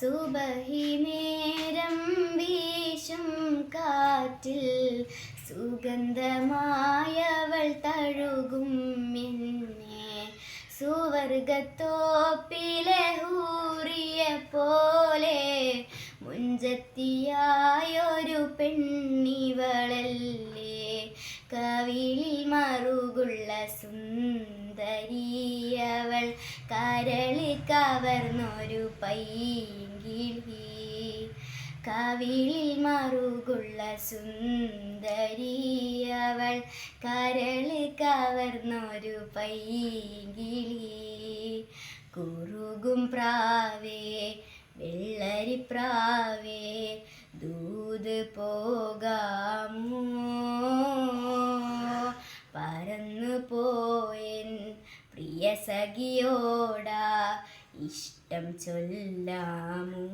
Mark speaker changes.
Speaker 1: സുബഹി നേരം വീശും കാറ്റിൽ സുഗന്ധമായവൾ തഴുകും എന്നെ. സുവർഗത്തോപ്പിലെ ഹൂറിയ പോലെ മുഞ്ചത്തിയായൊരു പെണ്ണിവളല്ലേ. കവിളിൽ മറുകുള്ള സുന്ദരിയവൾ കരളി കവർന്നൊരു പൈങ്കിളി കവിളിൽ മറുകുള്ള സുന്ദരിയവൾ കരളി കവർന്നൊരു പൈങ്കിളി കുറുകും പ്രാവേ വെള്ളരി വെള്ളരിപ്രാവേ ദൂത് പോകാമോ? പറന്നു പോയൻ പ്രിയ സഖിയോടാ ഇഷ്ടം ചൊല്ലാമോ?